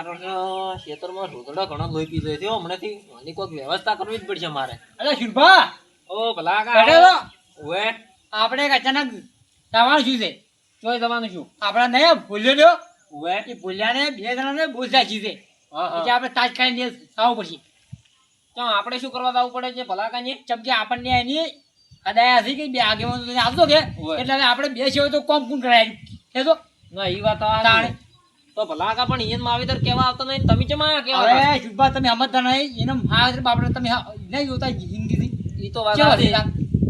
મારો તો ખેતરમાં રોતડો ઘણો લોહી પીધો છે હમણાંથી આની કોઈક વ્યવસ્થા કરવી જ પડશે મારે. અરે શુભા ઓ ભલા તો. ઓએ આપણે એક અચાનક તમારું શું છે? તોય તમારું શું? આપણા નહીં ભૂલ્યો લ્યો ઓએ એ ભૂલ્યાને બે જણાને બોલતા છે. હા એટલે આપણે તાત્કાલિક આવવું પડશે તો આપણે શું કરવા જવું પડે છે ભલા કાની ચમકે આપણને એની અદાયા હશે કે બે આગેવાનો આવતો કે? એટલે આપણે બે હોય તો કોમ કોણ કરાય એ તો ના એ વાત તો. ભલા કા પણ ઈયન માવીતર કેવા આવતો નહીં? તમે ચમ કેવા હવે શુભા તમે સમજતા નહીં? એનો મહારાજ બાપડે તમે નહીં જોતા થી ઈ તો વાત છે?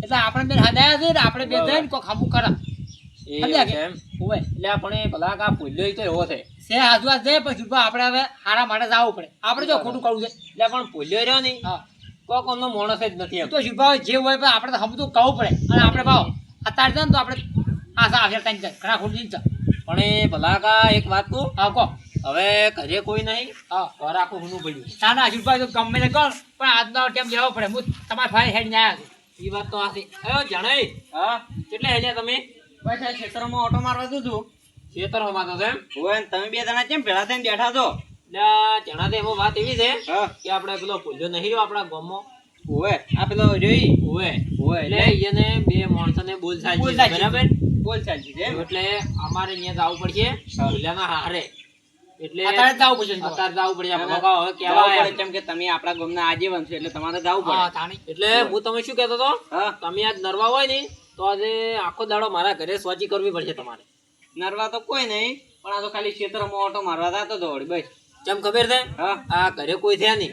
એટલે આપણે બે હદાયા છે ને આપણે બે જઈને કો ખામુ કરા એ સમજ્યા કે? છે એટલે આપણે ભલા કા ભૂલ્યો તો એવો છે. છે હાજવા છે પણ શુભા આપણે હવે હારા માટે જવું પડે. આપણે જો ખોટું કરવું છે. એટલે પણ ભૂલ્યો રહ્યો નહીં? કોક અમનો માણસ જ નથી તો શુભા જે હોય પણ આપણે તો સમજવું પડે. અને આપણે ભાવ અત્યારે તો આપણે આશા ત્રણ ચાર ઘણા ખોટી પણ એ ભલા કા એક વાત કહું? હા કહો. હવે ઘરે કોઈ નહીં. હા ઘર આખું ઘણું પડ્યું. ના ના શુભા તો ગમે તે કર પણ આજનો ટાઈમ લેવો પડે. હું તમારા ભાઈ હેડ ના આવ્યા એ વાત તો આથી હવે જણાઈ હા? કેટલે હેલ્યા તમે? આ ખેતરમાં ઓટો મારવા જતો હતો. ખેતર હોમાં તો એમ? હોય ને તમે બે જણા કેમ ભેળા થઈને બેઠા છો? ને જણા તો એમાં વાત એવી છે કે આપણે પેલો ભૂલ્યો નહીં રહ્યો આપણા ગામમાં. ઓવે આ પેલો જોઈ? ઓવે ઓવે એટલે એને બે માણસોને બોલ બોલ થાય સાચી. બરાબર બોલ ચાલતી છે એટલે અમારે અહીંયા જવું પડશે. હા. હારે. એટલે અત્યારે જવું પડશે અત્યારે જવું પડશે. હવે કેવા પડે કેમ કે તમે આપણા ગામના આજીવન છો એટલે તમારે જવું પડે. એટલે હું તમે શું કહેતો હતો? તમે આજ નરવા હોય ને તો આજે આખો દાડો મારા ઘરે સ્વાચી કરવી પડશે તમારે. નરવા તો કોઈ નહીં પણ આ તો ખાલી ક્ષેત્રમાં ઓટો મારવા જતો હતો વળી બસ. કેમ ખબર છે? આ ઘરે કોઈ થયા નહીં.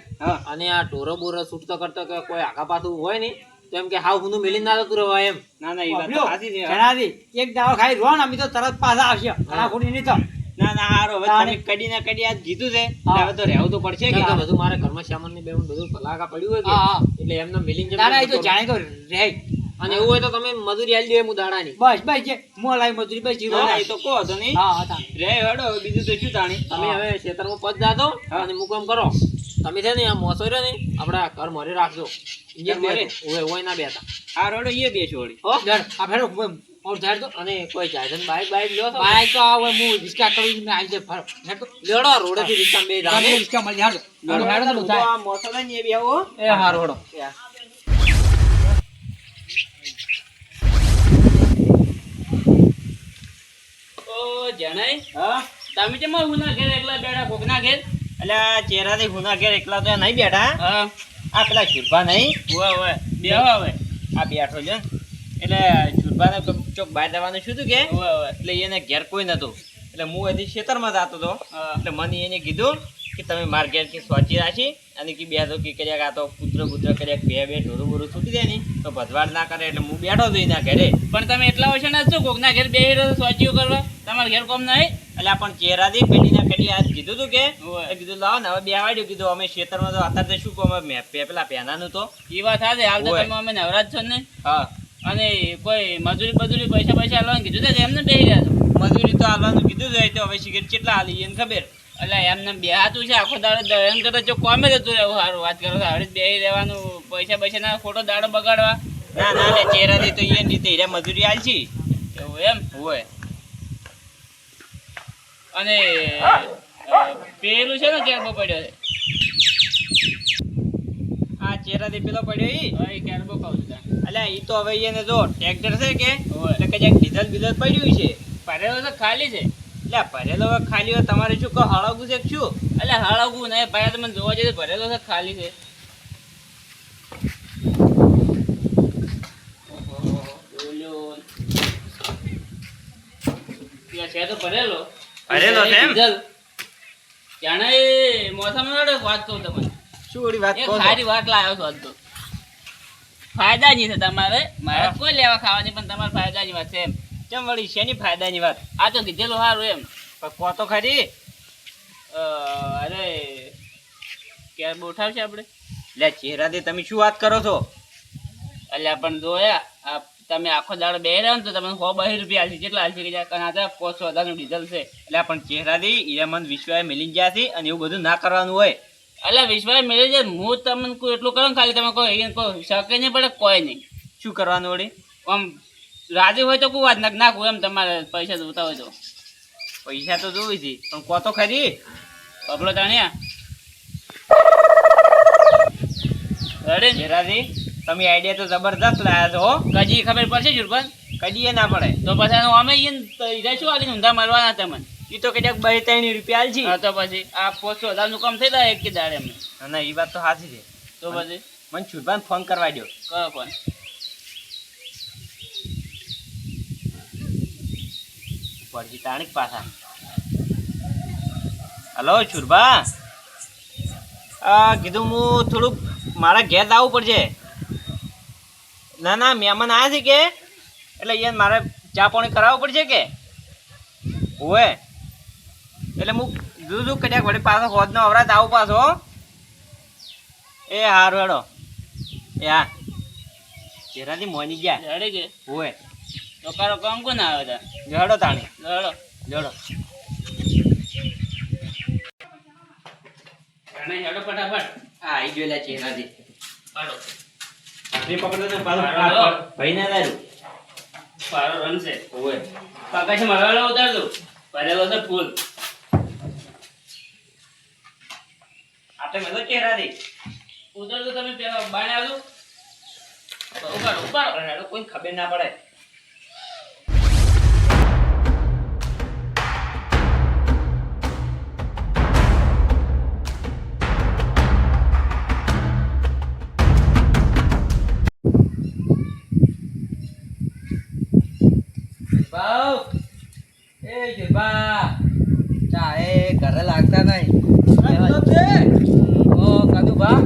અને આ ટોરો બોરો છૂટતો કરતો કે કોઈ આગા પાછું હોય ને તો એમ કે હાવ હું મિલી ના જતું રહેવા એમ. ના ના એ વાત તો સાચી છે. એક દાડો ખાઈ રોણ અમે તો તરત પાછા આવશે. ઘણા ખોટી નહીં તો. ના ના હારું હવે તમે કડી ના કડી આજ કીધું છે. હવે તો રહેવું તો પડશે કે બધું મારે ઘરમાં સામાનની બેવું બધું પલાકા પડ્યું હોય કે. એટલે એમને મિલિંગ જેમ ના ના એ તો જાણે તો રહે. અને એવું હોય તો તમે મજૂરી આલી દો દાડાની. બસ બસ જે હું લાવી મજૂરી બસ જીરો ના તો કો તો નહીં. હા હા રે હડો બીજું તો શું તાણી? તમે હવે ખેતરમાં પદ જાતો અને મુકામ કરો. તમે છે ને આ મોસો રહ્યો ને આપડા ઘર મરી રાખજો. મોરે? હોય ના બેતા આ રોડો એ બે છોડી હો? ડર આ ફેરો ઓર ધાર તો અને કોઈ જાય છે બાઈક બાઈક લ્યો તો બાઈક તો આવે હું રિસ્કા કરી ને આવી જાય ફર તો. લેડો રોડે થી રિસ્કા બે જાને. રિક્ષા મળી હાલો, હેડો તો થાય. આ મોસો ને એ બેવો એ હા રોડો. ઓ જણાય હા? તમે કેમ ઉના ઘેર એકલા બેડા ભોગના ઘેર? એટલે ચહેરાથી હુના ઘેર એકલા તો નહીં બેઠા. હા. આ પેલા છુરભા નહીં? ઓય ઓય બે હવે. આ બેઠો છે. એટલે શુરભાને કોક ચોક બહાર જવાનું શું હતું કે? એટલે એને ઘેર કોઈ નતું. એટલે હું એથી ખેતરમાં જતો હતો. એટલે મને એને કીધું કે તમે મારા ઘેર કે સ્વચ્છી રાખી અને કે બે તો કે કર્યા આ તો પુત્ર પુત્ર કર્યા બે બે ઢોરું બોરું છૂટી જાય ને તો ભદવાડ ના કરે એટલે હું બેઠો હતો એના ઘરે. પણ તમે એટલા વર્ષ ના છો? કોકના ઘેર બે સ્વાચીઓ કરવા. તમારા ઘેર કોમ નહીં? એટલે પણ ચહેરાથી પેલીના પેલી આ કીધું હતું કે? કીધું લાવો ને હવે બે વાડ્યું કીધું અમે ખેતરમાં તો અત્યારે શું કહું અમે પેલા પે- નું તો. એ વાત હાજે હાલ તો તમે અમે નવરાજ છો ને? હા. અને કોઈ મજૂરી બજૂરી પૈસા પૈસા આલવાનું કીધું તો એમને બે રહ્યા મજૂરી તો આલવાનું કીધું હોય તો હવે સિગરેટ કેટલા આલી એને ખબર? એટલે એમને બે હાથું છે આખો દાડો એમ કરતા જો કોમે જતું રહેવું સારું. વાત કરો તો હવે બે રહેવાનું પૈસા પૈસા ના ખોટો દાડો બગાડવા. ના ના ચહેરા થી તો એ રીતે મજૂરી આલશી. એવું એમ? હોય અને પેલું છે ને કેરબો પડ્યો છે? આ ચેરાથી પેલો પડ્યો ઈ? હવે કેરબો કહું છું અલ્યા ઈ તો હવે એને જો ટ્રેક્ટર છે કે. એટલે કે જ્યાં ડીઝલ બીઝલ પડ્યું છે. ભરેલો તો ખાલી છે. એટલે ભરેલો હવે ખાલી હોય તમારે શું કહો હળગું છે શું? એટલે હળગવું ને ભાઈ તમે જોવા જઈએ ભરેલો છે ખાલી છે. છે તો ભરેલો. ભરેલો છે એમ? જાણે મોસમ વાત કહું તમને શું વાત સારી વાત લાવ્યો છો આજ તો. ફાયદાની છે તમારે. મારે કોઈ લેવા ખાવાની પણ તમારે ફાયદાની વાત છે એમ. કેમ વળી શેની ફાયદાની વાત? આ તો કીધેલું સારું એમ. પણ કહો તો ખરી. અરે ક્યારે ઉઠાવશે આપણે લે ચહેરાથી તમે શું વાત કરો છો? અલ્યા પણ જોયા આ તમે આખો દાડો બે રહ્યો ને તો તમને સો બહી રૂપિયા આલશે. કેટલા આલશે કે કના પાંચસો હજારનું ડીઝલ છે. એટલે પણ ચહેરાથી હીરા મન વિશ્વાએ મિલી ગયા છે અને એવું બધું ના કરવાનું હોય. એટલે વિશ્વાએ મિલી જાય હું તમને કોઈ એટલું કરો ખાલી તમે કોઈ કોઈ શકે નહીં પડે કોઈ નહીં. શું કરવાનું વળી? આમ રાજી હોય તો કોઈ વાત નાખ નાખું એમ તમારે પૈસા જોતા હોય તો. પૈસા તો જોવી છે પણ કહો તો ખરી? પગલો જાણ્યા અરે? જેરાજી તમે આઈડિયા તો જબરદસ્ત લાયા છો હો. કજી ખબર પડશે જુરબન કદીએ ના પડે. તો પછી એનો અમે ઈરા શું આલીને ઊંધા મારવાના તમને ઈ તો કદાચ બે ત્રણ રૂપિયા આલજી હા તો પછી આ પોસો હજારનું કામ થઈ જાય એક કે દાડે અમે ના એ વાત તો સાચી છે. તો પછી? મને છુરબાન ફોન કરવા દો કરો કોણ પડજી તાણીક પાછા. હલો છુરબા આ કીધું હું થોડુંક મારા ઘેર આવવું પડશે. ના ના મહેમાન આવ્યા છે કે? એટલે અહીંયા મારે ચા પાણી કરાવવું પડશે કે? હોય એટલે હું જુદું છું કદાચ વળી પાછો હોદનો અવરાત આવું પાછો એ હારું હેડો. એ હા. ચહેરાથી મોની ગયા. રેડી કે? હોય તો કારો કામ કોણ આવે તા? હેડો તાણી. જોડો હેડો. ફટાફટ. હા આવી જોયેલા ચહેરાથી. પાડો આપણી પકડો ને હાલો. ભાઈ ના કાકા છે. ઉતાર દો. ભરેલો છે ફૂલ આપણે બધો ચહેરાથી ઉતાર દો તમે પેલા બાણે આવજો ઉપાડો હેડો કોઈ ખબર ના પડે. એ જુબા ચા એ ઘરે લાગતા નહીં ઓ કદુ બા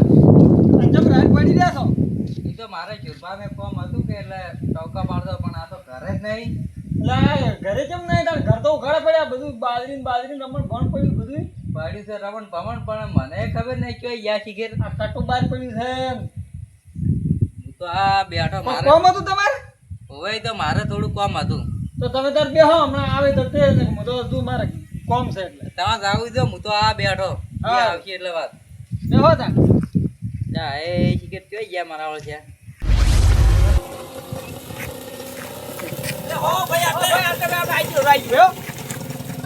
ઈ તો મારે જુબાને કોમ હતું કે એટલે ટોકા પાડતો પણ આ તો ઘરે જ નહીં ઘરે કેમ નહીં તાર ઘર તો ઉઘાડા પડ્યા બધું બાજરી બાજરી રમણ ભણ પડ્યું બધું પડ્યું છે રમણ ભમણ પણ મને ખબર નહીં કે યા શીખેર આ કટુ બાર પડ્યું છે હું તો આ બેઠો મારે. કોમ હતું તમારે? હોય તો મારે થોડું કોમ હતું. તો તમે તાર બેહો હમણાં આવે તો તે ને હું તો દુ મારે કોમ છે એટલે. તમે જાવું દો હું તો આ બેઠો. હા. આવશે એટલે વાત. બેહો તા ના એ ટિકિટ કયો ગયા મારા ઓળ છે?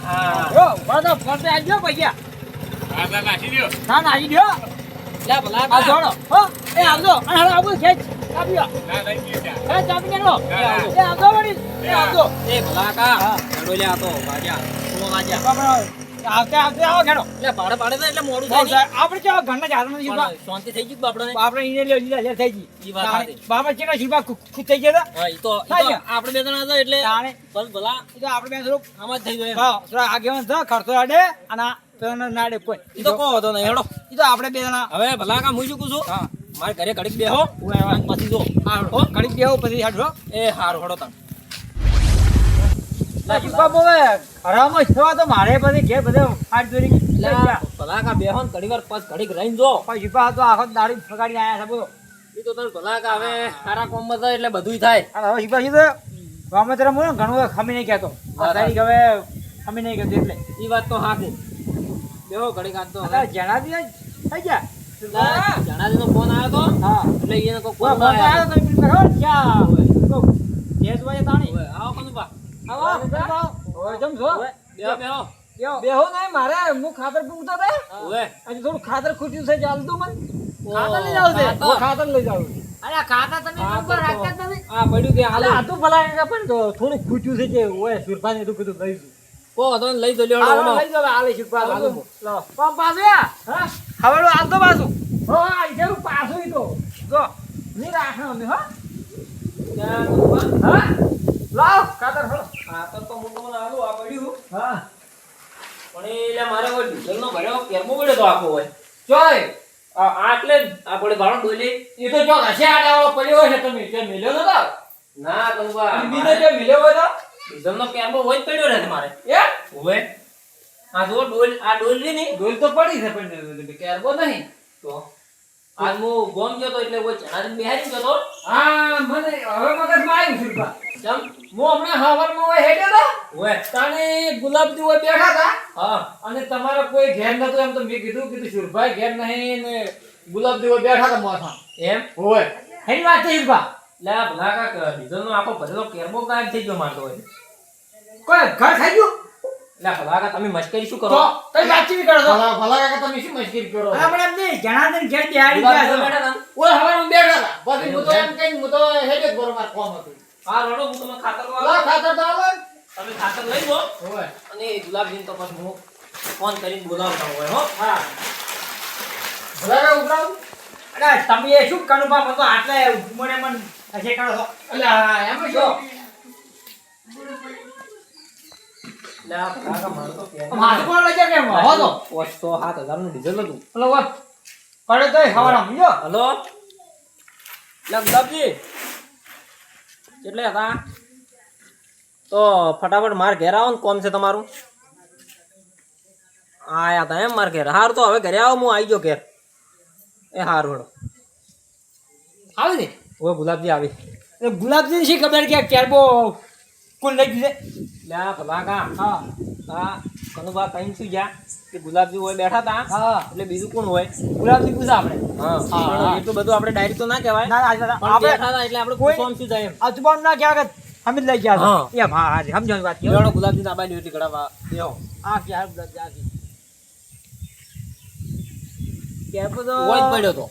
હા જો વાદા ફરતે આવજો હા. કાકા નાખી દો ના નાખી દ્યો લે ભલા આ જોડો. હો એ આવજો. અને હવે આવું ખેંચ ના એ કેનો? ના, ના. એ આવજો એ આવજો એ ભલા કા? આવતે આવતે આવો ખેડો. એટલે ભાડે ભાડે એટલે મોડું થાય આપણે કેવા ઘરના ઝાડમાં નહીં. શાંતિ થઈ ગઈ આપણે આપણે ઈને લ્યો લીધા થઈ ગઈ. ઈ વાત સાચી. બાપા ચેટલા શીખવા? ખુદ થઈ ગયા હા ઈ તો ઈ થાય તો ગયા. આપણે બે જણા હતા એટલે તાણે. બસ ભલા. એ તો આપણે બે થોડુંક આમ જ થઈ ગયું હા થોડા આગેવાન ખર્ચો આડે અને આ નાડે કોઈ. ઈ તો કહો હતો નહીં હેડો. ઈ તો આપણે બે જણા હવે ભલા કામ હું શું કહું છું? હા. મારે ઘરે ઘડીક બેહો ઉવે, ઉવે. પછી જો હો ઘડીક બેહો પછી હાડો. એ હાર હેડો તાણ ના બોવે હરામાં શીખવા તો મારે પછી ઘેર બધે આ બેહો ને ઘડી વાર ઘડીક રહીને જો પછી તો આખો દાડી ફગાડી આયા છે બોલો. ઈ તો તને ભલા હવે સારા કોમમાં થાય એટલે બધુંય થાય. હવે શીપા શીખે ગામે તરફ હું ઘણું ખમી નહીં કહેતો. આ હવે ખમી નહીં કહેતો એટલે. એ વાત તો હાથી બેહો ઘડીક આજ તો જણાવી થઈ ગયા? જણાજીનો ફોન આવ્યો તો? હા. એટલે એને કોઈ કોઈ ફોન ફોન આવ્યો આવ્યો તો એમ કીધું, ખબર ક્યાં તો દેશ તાણી. આવો કનુભા. આવો આવો. ઓય જમ છો બેહો બેહો. બેહો નહીં મારે હું ખાતર પૂછતો હતો હવે આજે થોડું ખાતર ખૂટ્યું છે ચાલતું મને. ખાતર લઈ જાવ છે? ખાતર. લઈ જાવ અરે ખાતર તમે ખાતર તો- રાખતા જ નથી? આ પડ્યું કે હાલ. આ તો ભલા પણ થોડું ખૂટ્યું છે જે ઓય સુરપાને તો કીધું લઈ કો ને લઈ દો લ્યો. લઈ જાવ હાલે સુરપા હાલો. લો. પંપ આવ્યા હા? હવે આલ તો પાછું. હો આ જેવું પાછું ઈ તો. જો. ની રાખે અમે હો. હા? લાવ. ખાતર હો. ખાતર તો મોટો મને આલું આ પડ્યું હા. પણ એ એટલે મારે કોઈ ડીઝલનો ભર્યો કેરમો પડ્યો તો આખો હોય. ચોય. આ આ એટલે જ આ પડે ભાડો ડોલી. એ તો જો હશે આડાવાળો પડ્યો હશે તમે તે મિલ્યો નતો. ના કનુભા, બીજો જે મિલ્યો હોય તો? ડીઝલનો કેમ્બો હોય જ પડ્યો રહે તમારે એ હોય. આ જો ડોલ આ ડોલ રહી ની ડોલ તો પડી છે પણ કેરબો નહીં. તો આ હું ગોમ ગયો તો એટલે કોઈ જણાજી બિહારી ગયો તો. હા મને હવે મગજમાં આવ્યું સુરપા ચમ? હું હમણાં હવારમાં હોય હેડ્યો તો હોય તાણે ગુલાબજી હોય બેઠા હતા. હા. અને તમારો કોઈ ઘેર નતો એમ તો મેં કીધું કીધું સુરભાઈ ઘેર નહીં ને ગુલાબજી હોય બેઠા હતા મોથા એમ? હોય હેની વાત છે સુરભા એટલે આ ભલા કાક ડીઝલનો આખો ભરેલો કેરમો ગાયબ થઈ ગયો મારતો હોય કોઈ ઘર ખાઈ ગયું? એટલે ભલાકા તમે મશ્કરી શું કરો? તો કઈ વાતચીત કરો ભલા ભલા કાકા તમે શું મશ્કરી કરો? અલા પણ એમ નહીં જણાને ઘેર બેહાડી ગયા ઓય હવે હું બેઠા હતા. પછી હું તો એમ કહીને હું તો હેડે માર કોમ હતું. હા રડો હું તમને ખાતર લા ખાતર તો આવો તમે ખાતર લઈ લો. હોય અને ગુલાબજીન તો પછી હું ફોન કરીને બોલાવતા હોય હો. હા. ભલા કાકા ઉભરાવ? અરે તમે એ શું કનું બા મને તો મને મન છો એટલે આ એમાં જો એટલે આ તો પહેલા- માથું કોણ લઈ જાય કેમ? હો તો. પાંચસો સાત ડીઝલ હતું. હલો વાત કરે તો ખબર સમજો? હલો? એટલે હતા? તો ફટાફટ માર ઘેર આવો ને કોમ છે તમારું. આયા હતા એમ માર ઘેર. હારું તો હવે ઘરે આવો હું આવી ગયો ઘેર. એ હારું વડો આવી ને. ઓય ગુલાબજી આવી. એ ગુલાબજી શી ખબર કે કેરબો કોણ લઈ દીધે લે ભલા કા. હા. હા કનુભા કઈ શું ગયા કે ગુલાબજી હોય બેઠા હતા હા. એટલે બીજું કોણ હોય? ગુલાબજી પૂછા આપણે હા. પણ એટલું બધું આપણે ડાયરેક્ટ તો ના કહેવાય. ના ના પણ આપણે બેઠા હતા એટલે આપણે કોઈ- શું જાય એમ. અજબાન ના ક્યાં અમે લઈ ગયા હા. એ હા હા સમજણ વાત કે ગુલાબજી ના બાઈ ડ્યુટી કરાવવા દેવો આ ક્યાં ગુલાબજી આ કી. કેરબો તો પડ્યો તો.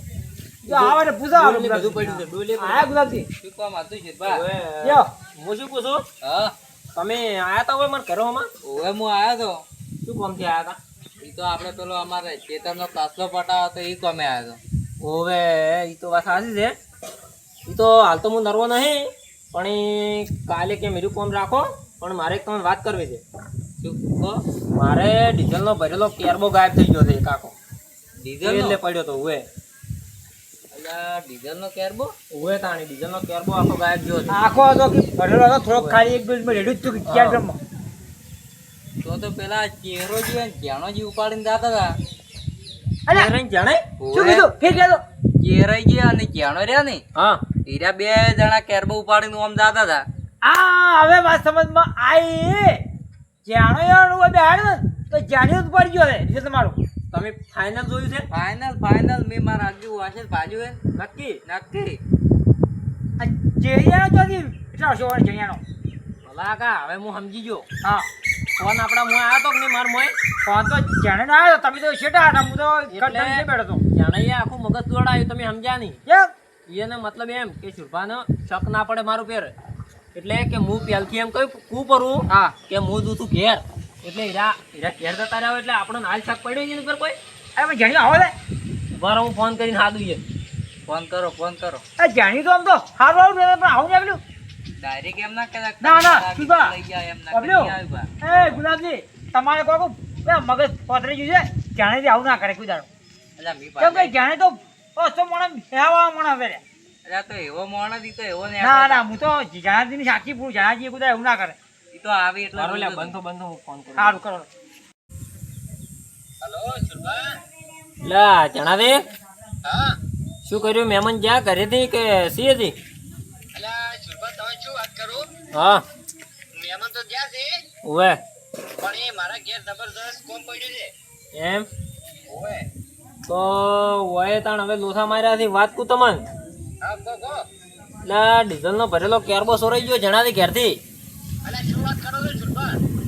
જો આવે ને પૂછા બધું પડ્યું છે ડોલે હા ગુલાબજી. શું કામ હતું શેઠબા? ઓવે, યો હું શું પૂછું? હા. તમે આયા તા હોય મને ઘરોમાં? ઓવે હું આયો તો. શું કામથી આયા ઈ તો આપણે પેલો અમારે ખેતરનો કાસલો પટાવો તો ઈ કોમે આવ્યો તા. ઓવે ઈ તો વાત સાચી છે. ઈ તો હાલ તો હું નરવો નહીં પણ કાલે કે મેરું કોમ રાખો પણ મારે એક તમને વાત કરવી છે. મારે ડીઝલ મારે ડીઝલનો ભરેલો કેરબો ગાયબ થઈ ગયો છે કાકો. ડીઝલ એટલે પડ્યો તો ઉવે કેરબો તાણી ડીઝલનો કેરબો આખો ગાયબ ગયો આખો હતો કે ભરેલો હતો થોડોક ખાલી એક મિનિટમાં રેડ્યું હતું કેરબમાં તો તો પેલા ચેરો જી અને જ્યાનો જી ઉપાડીને જતા હતા. અલ્યા કેરન જાણે શું કીધું? ફેર કહેતો? ચેરાઈ અને જ્યાનો રહ્યા ને હા. હીરા બે જણા કેરબો ઉપાડીને આમ દાતા હતા. આ હવે વાત સમજમાં આવી. જાણો યાર તો જાણ્યું જ પડી ગયો તમારું. તમે ફાઇનલ જોયું છે? ફાઇનલ ફાઇનલ મેં મારા આગળ વાંચે ભાજુ હે નક્કી? નક્કી. આ તો હતી એટલા વાર જેરિયાનો ભલા કા હવે હું સમજી ગયો. હા. ફોન આપણા મોય આવ્યો તો કે માર મોય ફોન તો જાણે ના આવ્યો તમે તો શેટા હતા હું તો કટન જે બેઠો હતો. જાણે આખું મગજ દોડાયું તમે સમજ્યા નહીં? એને મતલબ એમ કે શુભાને શક ના પડે મારું પેર. એટલે કે હું પહેલથી એમ કહ્યું કુ કરું હા. કે હું દુ તું ઘેર. એટલે હીરા હીરા ઘેર જતા રહ્યા હોય એટલે આપણો હાલ શાક પડ્યો એની ઉપર પર કોઈ? અરે ભાઈ જાણ્યું આવો લે. ઊભા હું ફોન કરીને હાદું છે. ફોન કરો ફોન કરો. એ જાણ્યું તો આમ તો સારું આવું ને પણ આવું નીકળ્યું ડાયરેક્ટ એમ ના કહેતા ના, ના, સીધા. ના આવ્યું. એ ગુલાબજી તમારે કહો બે મગજ પથરી ગયું છે? જાણેથી આવું ના કરે કોઈ દાડો. કેમ કે જાણે તો ઓછો મોણા હેવા મોણા કરે અરે તો એવો મોણા ઈ તો એવો ને ના ના હું તો જાણાજીની સાચી પૂરું જાણાજી કોઈ દાડો એવું ના કરે. તો આવી એટલે મારો લે બંધો બંધો હું ફોન કરું. સારું કરો. લે જણાવે. શું કર્યું? મહેમાન જ્યાં ઘરેથી કે સી હતી? હા. ઉવે. એમ? તો ઓએ તાણ હવે લોથા માર્યા થી વાત કું તમન? એટલે ડીઝલ નો ભરેલો કેરબો સોરાઈ ગયો જણાવી ઘેરથી.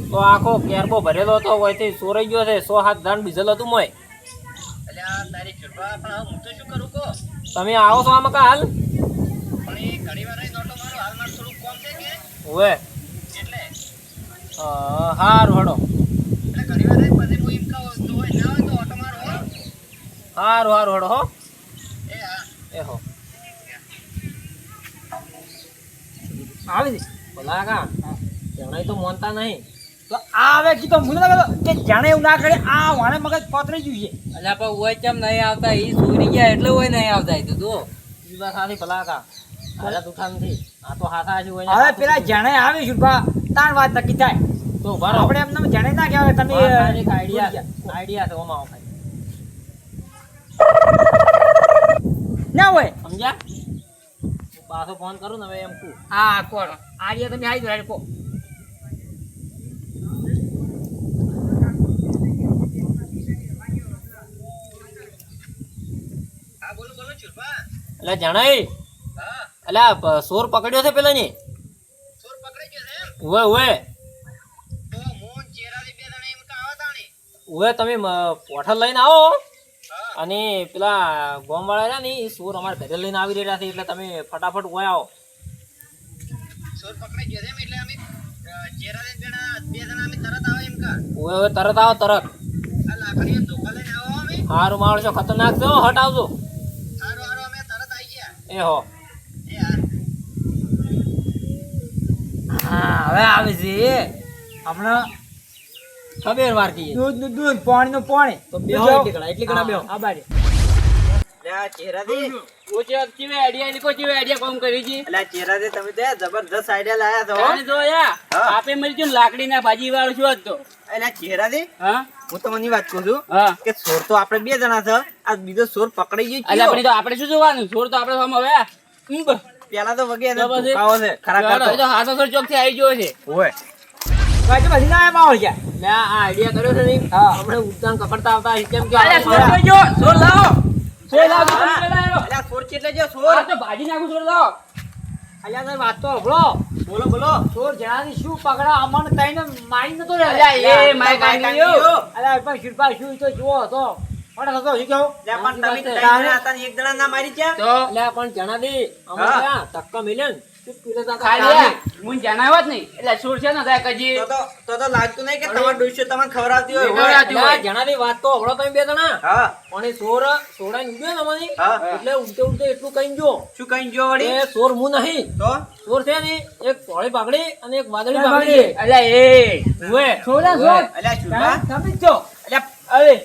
તો આખો કેરબો ભરેલો હતો ઓયથી સોરાઈ ગયો છે સો હાથ ધાન ડીઝલ હતું મોય. તમે આવો છો આમાં હાલ? ઓવે હારું હડો. હારું હારું હડો હો. એ હો. આવી દે. ભલા કા? જણાય તો મોનતા નહીં. તો આ હવે કીધું મને લાગે કે જાણે એવું ના કરે આ વાણે મગજ પથરી ગયું છે. એટલે પણ હોય કેમ નહીં આવતા? એ સુરી ગયા એટલે હોય નહીં આવતા તો જો ઈ વાત સાચી ભલા કા ઉઠા નથી આ તો હાથા જ હોય હવે પેલા જાણે આવે શુભા તાણ વાત નક્કી થાય. તો રહો આપણે એમને જાણે ના કહેવાય કે તમે આઈડિયા ભૂલી આઈડિયા છે? ઓમાં આવો ના હોય. સમજ્યા? હું પાછો ફોન કરું ને હવે એમ કહું. હા કોણ? આર્ય તમે આવી જાય કો. એટલે જણાય. એટલે સોર પકડ્યો છે પેલા ની ઓવે ઓવે હવે તમે પોઠા લઈને આવો. અને પેલા ગોમવાળા રહ્યા ને એ સોર અમારા ઘરે લઈને આવી રહ્યા છે એટલે તમે ફટાફટ ઓય આવો. તરત આવો તરત હારું માણસો ખતરનાક છો હો, હટ આવજો એ હો. હા હવે આવે છે. હમણાં ખબર વાર કીએ દૂધનું દૂધ પાણી. નું પાણી તો એટલી ઘણા એટલી બેહો. આ કેવે આઈડિયા કોમ કરી છે? અલ્યા ચહેરાજી તમે તો જબરદસ્ત આઈડિયા લાયા તો જો યા આપે મળી ગયું લાકડી ના ભાજી વાળો છું તો? ચહેરાજી હા? હું તમને વાત કહું છું કે સોર તો આપણે બે જણા છે. આ બીજો સોર પકડી ગયો એટલે? તો આપણે શું જોવાનું? સોર તો આપણે સામે હવે પેલા તો વગે ધોકાવો છે ખરા કરતો. તો હાથો સોર ચોકથી આવી ગયો છે. ઓય. કાજે બધી ના એમાં હોય એટલે આ આઈડિયા કર્યો છે ને આપણે ઉડતાન કપડતા આવતા કેમ કે સોર છોડ ગયો? સોર લાવો. સોર લાવો. અલ્યા સોર કેટલે જો આ સોર તો ભાજી નાખું સોર લાવો. અલ્યા તમે વાત તો હભળો બોલો બોલો. ચોર જણાની શું પકડા અમને તઈને મારી નતો રે અલ્યા એ માય કાંગીઓ અલ્યા પણ શિલ્પા શું તો જુઓ હતો. પણ હતો શું તમે હતા એક જણા ના મારી ગયા તો? અલ્યા પણ જણા દે અમે હા. ત્યાં ખાલી જણાવ્યો જ નહીં. એટલે છે ને કજી? તો તો લાગતું નહીં કે તમારો ડોશીઓ તમને ખવડાવતી હોય ખવડાવતી હોય. અલ્યા વાત તો હભળો તમે બે જણા. હા. પણ એ સોર સોડા ને એટલે ઉડતે ઉડતે એટલું કઈ જો શું કઈ જો વળી? એ સોર હું નહીં. તો? સોર છે ને એક પોળી પાકડી અને એક વાદળી પાકડી એટલે એ. ઉવે. છોડા છોડ અલ્યા શુભા તમે જ છો. અરે.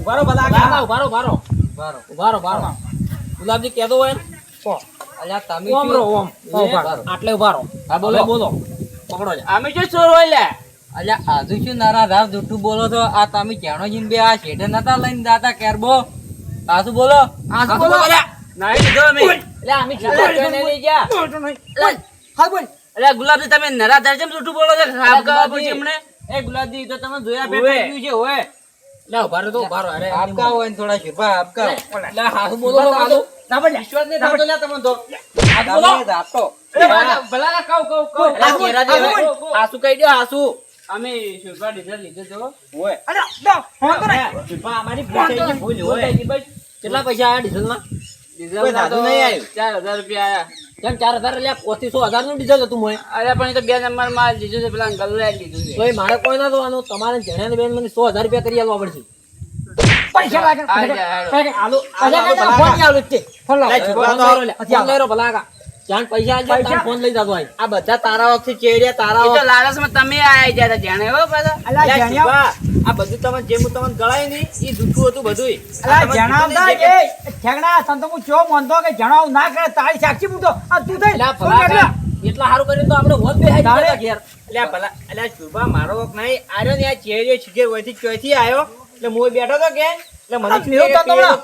ઉભારો ભલા આગળ. ઉભારો ઉભારો. ઉભારો ઉભારો. ગુલાબજી કહેતો હોય. અલ્યા તમે ઓમ રો ઓમ. આટલે ઉભારો હા બોલો. બોલો. પકડો અમે શું ચોર હોય અલ્યા આજુ શું નારા રાવ જુઠ્ઠું બોલો છો? આ તમે જાણો જીન બે આ શેઠે નતા લઈને દાતા કેરબો? આસુ બોલો. આસુ બોલો. નાઈ લીધો અમે. એટલે અમે છૂટા લઈ ગયા હા બોલ. અલ્યા ગુલાબજી તમે નરા દર્જન જૂઠું બોલો છો? ખાબ પછી એ ગુલાબજી તો તમે જોયા. છે ઓય લે ઉભારો તો ઉભારો અરે આપકા હોય થોડા શિરપા આપકા લે હાથ બોલો તો કાદો વિશ્વાસ નહીં થતો લે તમને તો હાથ બોલો. આપતો ભલા ના કહું કહું કહું અરે ચહેરાજી આસુ કહી દો આસુ અમે શુભા ડીઝલ લીધો તો. ઓય. અલ્યા દો ફોન તો નહીં અમારી ભૂલ ભૂલ હોય કેટલા પૈસા આયા ડીઝલમાં સાધુ નહીં આવ્યું. ચાર હજાર રૂપિયા આયા. કેમ ચાર હજાર એટલે પોત્રીસો હજારનું ડીઝલ હતું મોય અરે પણ એ તો બે નંબરમાં લીધું છે પેલા ગલ્લા લીધું છે. તો એ મારે કોઈ ના દોવાનું તમારે જણાને બેન મને સો હજાર રૂપિયા કરી આલવા પડશે. પૈસા લાગે આલુ આલુ, આલુ, ફોન આલુ ફોન લાવ. લે, છોકરા ફોન તો- લઈ જાણ પૈસા આલજો પૈસા? ફોન લઈ જતો આ બધા તારા વખતે ચેડ્યા તારા તો લાલચમાં તમે આયા ગયા જાણે હો બધા આ બધું તમે જે હું તમને ગળાય નહીં એ જૂઠું હતું બધું અલા જણાવતા એ ઠેગણા સંતો હું ચો મોનતો કે જણાવ ના કરે તારી સાક્ષી પૂછતો આ તું થઈ એટલે ભલા એટલા સારું કર્યું તો આપણે હોત બે હાઈ ગયા ઘેર. અલ્યા ભલા અલ્યા શુભા મારો વખ નહીં. આર્યો ને આ ચેડ્યો શિખર વયથી ચોથી આવ્યો એટલે હું બેઠો તો કે એટલે મને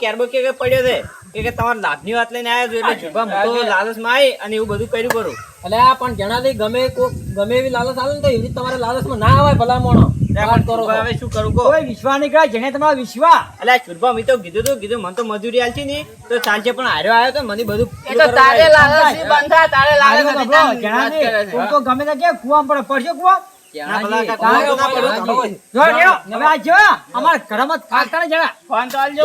કેરબો કે પડ્યો છે. કે કે તમારા લાભની વાત લઈને આવ્યો છું એટલે હું તો લાલચમાં આવી અને એવું બધું કર્યું કરું. એટલે આ પણ જણા દે ગમે કોક ગમે એવી લાલચ આવે ને તો એવી તમારે લાલચમાં ના આવે ભલા મોણો હવે શું કરું કોઈ વિશ્વા નહીં જેને તમારો વિશ્વા અલ્યા શુભા મેં તો કીધું તું કીધું મને તો મજૂરી આલતી નહીં. તો ચાલશે પણ હાર્યો આવ્યો તો મને બધું એ તો તારે થી બંધા તારે છે. તું ગમે તે કે કૂવામાં પડે પડશે કૂવા. અમારા ઘરમાં ખાતા જણા. ફોન તો આલજો.